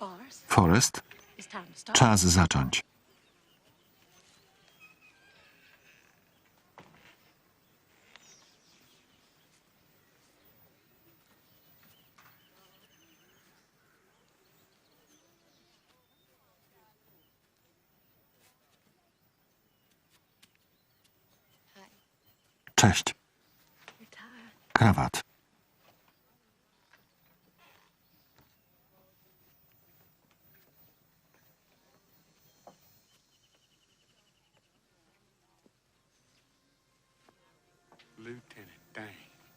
Start. czas zacząć. Cześć. Krawat.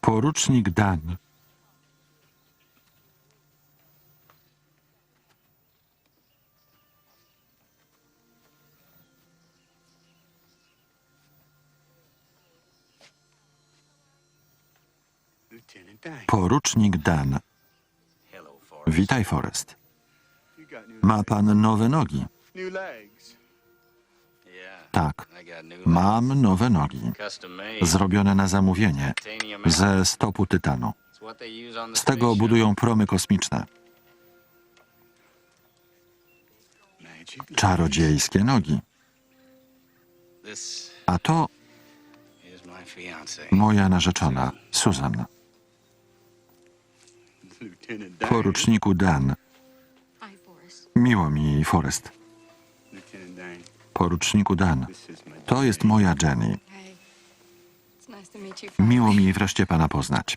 Porucznik Dan. Porucznik Dan. Witaj, new, Ma pan nowe nogi? Tak, mam nowe nogi. Zrobione na zamówienie. Ze stopu tytanu. Z tego budują promy kosmiczne. Czarodziejskie nogi. A to moja narzeczona, Susan. Poruczniku Dan. Miło mi, Forrest. Poruczniku Dan. To jest moja Jenny. Miło mi wreszcie pana poznać.